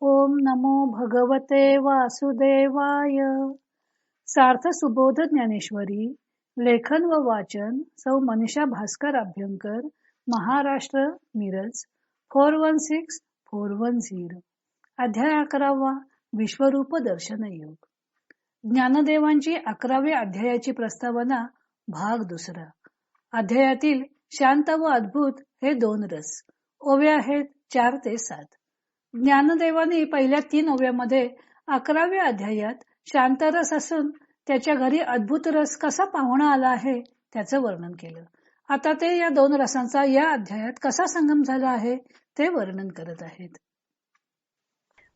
ओम नमो भगवते वासुदेवाय. सार्थ सुबोध ज्ञानेश्वरी लेखन व वाचन सौ Manisha Bhaskar Abhyankar Maharashtra Miraj four one six four one zero. अध्याय अकरावा विश्वरूप दर्शन योग. ज्ञानदेवांची अकराव्या अध्यायाची प्रस्तावना भाग दुसरा. अध्यायातील शांत व अद्भुत हे दोन रस. ओव्या आहेत चार ते सात. ज्ञानदेवानी पहिल्या तीन ओव्यामध्ये अकराव्या अध्यायात शांतरस असून त्याच्या घरी अद्भुत रस कसा पाहुणा आला आहे त्याचं वर्णन केलं. आता ते या दोन रसांचा या अध्यायात कसा संगम झाला आहे ते वर्णन करत आहेत.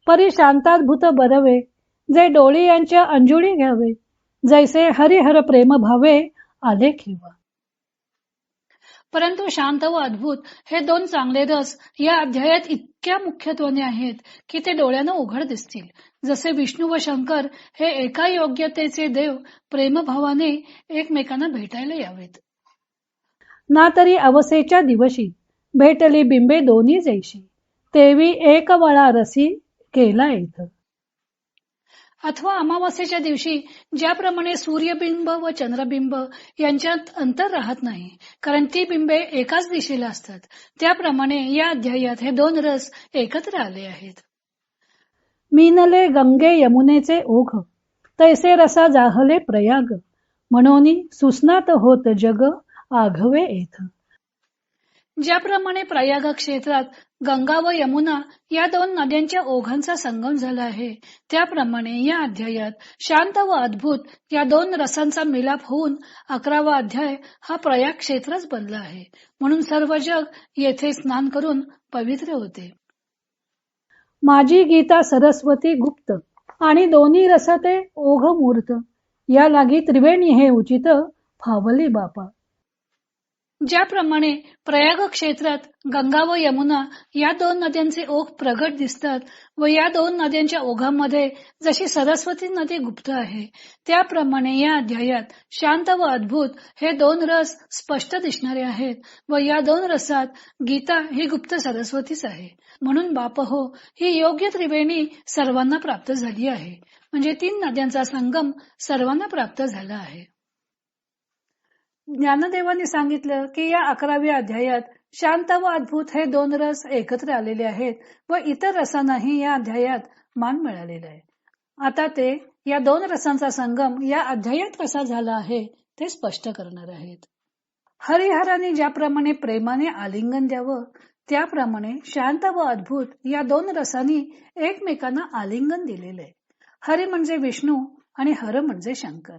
परी शांताद्भुत बरवे जे डोळी यांच्या अंजुळी घ्यावे जैसे हरिहर प्रेम भावे आले किंवा परंतु शांत व अद्भुत हे दोन चांगले रस या अध्यायात इतक्या मुख्यत्वाने आहेत की ते डोळ्यानं उघड दिसतील. जसे विष्णू व शंकर हे एका योग्यतेचे देव प्रेमभावाने एकमेकांना भेटायला यावेत. ना तरी अवसेच्या दिवशी भेटली बिंबे दोन्ही जैशी. तेवी एक वळा रसी केला येत अथवा अमावास्येच्या दिवशी ज्याप्रमाणे सूर्यबिंब व चंद्रबिंब यांच्यात अंतर राहत नाही कारण ती बिंबे एकाच दिशेला असतात. त्याप्रमाणे या अध्यायात हे दोन रस एकत्र आले आहेत. मीनले गंगे यमुनेचे ओघ तैसे रसा जाहले प्रयाग म्हणून सुस्नात होत जग आघवे येथ ज्याप्रमाणे प्रयाग क्षेत्रात गंगा व यमुना या दोन नद्यांच्या ओघांचा संगम झाला आहे त्याप्रमाणे या अध्यायात शांत व अद्भुत या दोन रसांचा मिलाप होऊन अकरावा अध्याय हा प्रयाग क्षेत्रच बनला आहे. म्हणून सर्व जग येथे स्नान करून पवित्र होते. माझी गीता सरस्वती गुप्त आणि दोन्ही रसाते ओघ मूर्त या लागी त्रिवेणी हे उचित फावली बापा. ज्याप्रमाणे प्रयाग क्षेत्रात गंगा व यमुना या दोन नद्यांचे ओघ प्रगट दिसतात व या दोन नद्यांच्या ओघामध्ये जशी सरस्वती नदी गुप्त आहे त्याप्रमाणे या अध्यायात शांत व अद्भुत हे दोन रस स्पष्ट दिसणारे आहेत व या दोन रसात गीता ही गुप्त सरस्वतीच आहे. म्हणून बाप हो ही योग्य त्रिवेणी सर्वांना प्राप्त झाली आहे. म्हणजे तीन नद्यांचा संगम सर्वांना प्राप्त झाला आहे. ज्ञानदेवांनी सांगितलं की या अकराव्या अध्यायात शांत व अद्भुत हे दोन रस एकत्र आलेले आहेत व इतर रसांनाही या अध्यायात मान मिळालेला आहे. आता ते या दोन रसांचा संगम या अध्यायात कसा झाला आहे ते स्पष्ट करणार आहेत. हरिहराने ज्याप्रमाणे प्रेमाने आलिंगन द्यावं त्याप्रमाणे शांत व अद्भुत या दोन रसांनी एकमेकांना आलिंगन दिलेले हरि म्हणजे विष्णू आणि हर म्हणजे शंकर.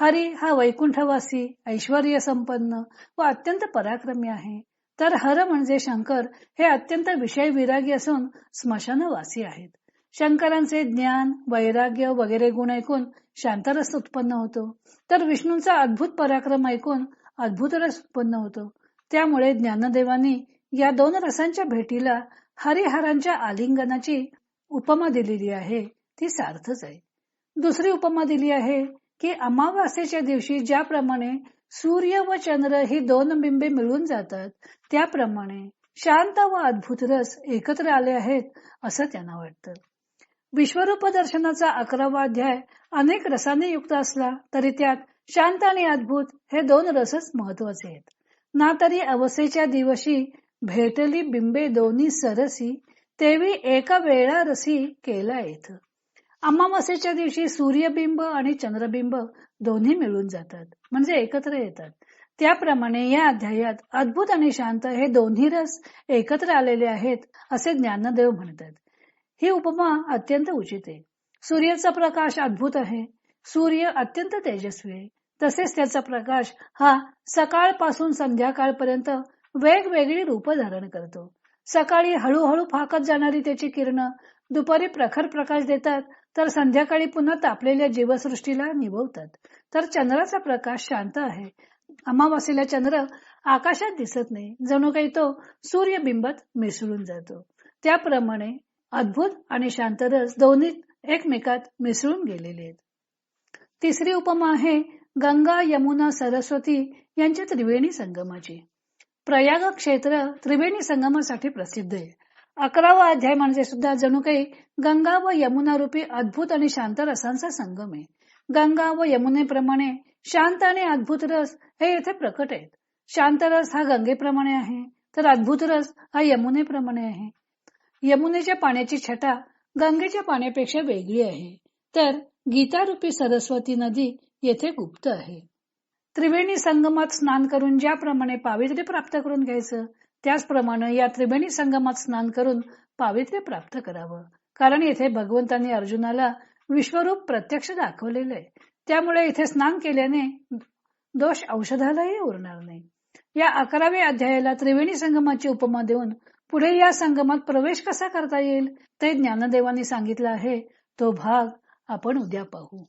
हरी हा वैकुंठवासी ऐश्वर संपन्न व अत्यंत पराक्रमी आहे. तर हर म्हणजे शंकर हे अत्यंत विषय विरागी असून स्मशानवासी आहेत. शंकरांचे ज्ञान वैराग्य वगैरे गुण ऐकून शांतरस उत्पन्न होतो. तर विष्णूंचा अद्भुत पराक्रम ऐकून अद्भुत रस उत्पन्न होतो. त्यामुळे ज्ञानदेवानी या दोन रसांच्या भेटीला हरिहरांच्या आलिंगनाची उपमा दिलेली आहे. ती सार्थच आहे. दुसरी उपमा दिली आहे की अमावास्येच्या दिवशी ज्याप्रमाणे सूर्य व चंद्र ही दोन बिंबे मिळून जातात त्याप्रमाणे शांत व अद्भुत रस एकत्र आले आहेत असं त्यांना वाटतं. विश्वरूप दर्शनाचा अकरावा अध्याय अनेक रसाने युक्त असला तरी त्यात शांत आणि अद्भुत हे दोन रसच महत्त्वाचे आहेत. ना तरी अवसेच्या दिवशी भेटली बिंबे दोन्ही सरसी तेवी एका वेळा रसी केला येत. अमावास्येच्या दिवशी सूर्यबिंब आणि चंद्रबिंब दोन्ही मिळून जातात. म्हणजे एकत्र येतात. त्याप्रमाणे या अध्यायात अद्भुत आणि शांत हे दोन्ही रस एकत्र आलेले आहेत असे ज्ञानदेव म्हणतात. ही उपमा अत्यंत उचित आहे. सूर्याचा प्रकाश अद्भुत आहे. सूर्य अत्यंत तेजस्वी आहे. तसेच त्याचा प्रकाश हा सकाळपासून संध्याकाळपर्यंत वेगवेगळी रूप धारण करतो. सकाळी हळूहळू फाकत जाणारी त्याची किरण दुपारी प्रखर प्रकाश देतात तर संध्याकाळी पुन्हा तापलेल्या जीवसृष्टीला निभवतात. तर चंद्राचा प्रकाश शांत आहे. अमावास्येला चंद्र आकाशात दिसत नाही. जणू काही तो सूर्यबिंबत मिसळून जातो. त्याप्रमाणे अद्भुत आणि शांतरस दोन्ही एकमेकात मिसळून गेलेले आहेत. तिसरी उपमा आहे गंगा यमुना सरस्वती यांच्या त्रिवेणी संगमाची. प्रयाग क्षेत्र त्रिवेणी संगमासाठी प्रसिद्ध आहे. अकरावा अध्याय म्हणजे सुद्धा जणू काही गंगा व यमुना रूपी अद्भुत आणि शांत रसांचा संगम आहे. गंगा व यमुनेप्रमाणे शांत आणि अद्भुत रस हे येथे प्रकट आहेत. शांत रस हा गंगेप्रमाणे आहे तर अद्भुत रस हा यमुनेप्रमाणे आहे. यमुनेच्या पाण्याची छटा गंगेच्या पाण्यापेक्षा वेगळी आहे तर गीतारूपी सरस्वती नदी येथे गुप्त आहे. त्रिवेणी संगमात स्नान करून ज्याप्रमाणे पावित्र्य प्राप्त करून घ्यायचं त्याचप्रमाणे या त्रिवेणी संगमात स्नान करून पावित्र्य प्राप्त करावं. कारण येथे भगवंतांनी अर्जुनाला विश्वरूप प्रत्यक्ष दाखवलेलं आहे त्यामुळे इथे स्नान केल्याने दोष औषधालाही उरणार नाही. या अकराव्या अध्यायाला त्रिवेणी संगमाची उपमा देऊन पुढे या संगमात प्रवेश कसा करता येईल ते ज्ञानदेवांनी सांगितलं आहे. तो भाग आपण उद्या पाहू.